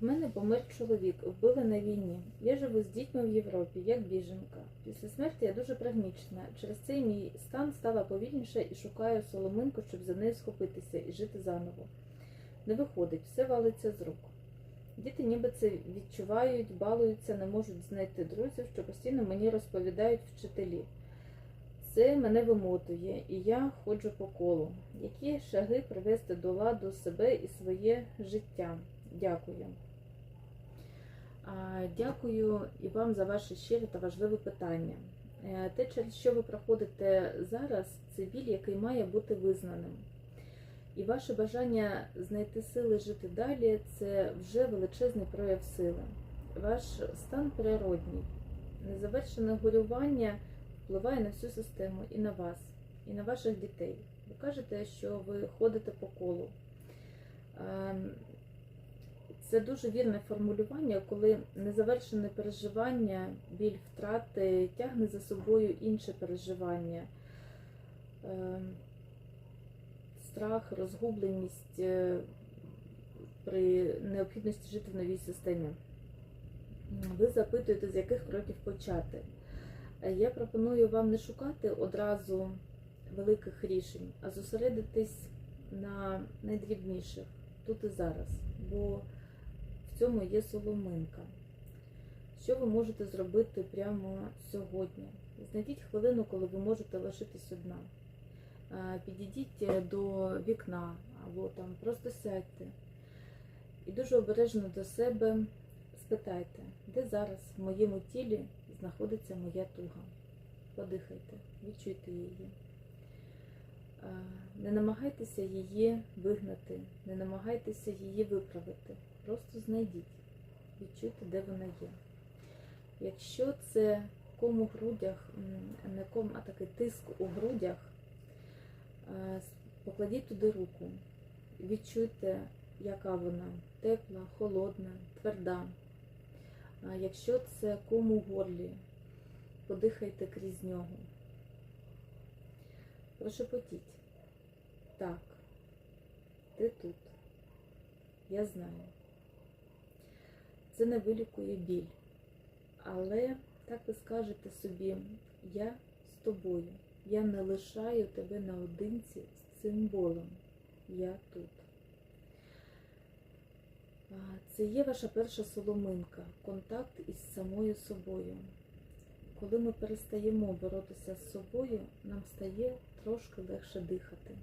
В мене помер чоловік, вбили на війні. Я живу з дітьми в Європі, як біженка. Після смерті я дуже прагмічна. Через цей мій стан стала повільніше і шукаю соломинку, щоб за нею схопитися і жити заново. Не виходить, все валиться з рук. Діти ніби це відчувають, балуються, не можуть знайти друзів, що постійно мені розповідають вчителі. Це мене вимотує, і я ходжу по колу. Які шаги привести до ладу себе і своє життя? Дякую. Дякую і вам за ваше щире та важливе питання. Е, Те, через що ви проходите зараз, це біль, який має бути визнаним. І ваше бажання знайти сили жити далі це вже величезний прояв сили. Ваш стан природній. Незавершене горювання впливає на всю систему і на вас, і на ваших дітей. Ви кажете, що ви ходите по колу. Це дуже вірне формулювання, коли незавершене переживання, біль втрати тягне за собою інше переживання. Ем, Страх, розгубленість е, при необхідності жити в новій системі. Ви запитуєте, з яких кроків почати. Е, Я пропоную вам не шукати одразу великих рішень, а зосередитись на найдрібніших тут і зараз, бо цьому є соломинка. Що ви можете зробити прямо сьогодні? Знайдіть хвилину, коли ви можете лишитись одна. Е, Підійдіть е, до вікна або там просто сядьте і дуже обережно до себе спитайте, де зараз в моєму тілі знаходиться моя туга. Подихайте, відчуйте її. Не намагайтеся її вигнати, не намагайтеся її виправити. Просто знайдіть, відчуйте, де вона є. Якщо це ком у грудях, не ком, а такий тиск у грудях, е, покладіть туди руку, відчуйте, яка вона тепла, холодна, тверда. Якщо це ком у горлі, подихайте крізь нього. Прошепотіть. Так, ти тут. Я знаю. Це не вилікує біль. Але так ви скажете собі, я з тобою. Я не лишаю тебе наодинці з цим болем. Я тут. Це є ваша перша соломинка, контакт із самою собою. Коли ми перестаємо боротися з собою, нам стає трошки легше дихати.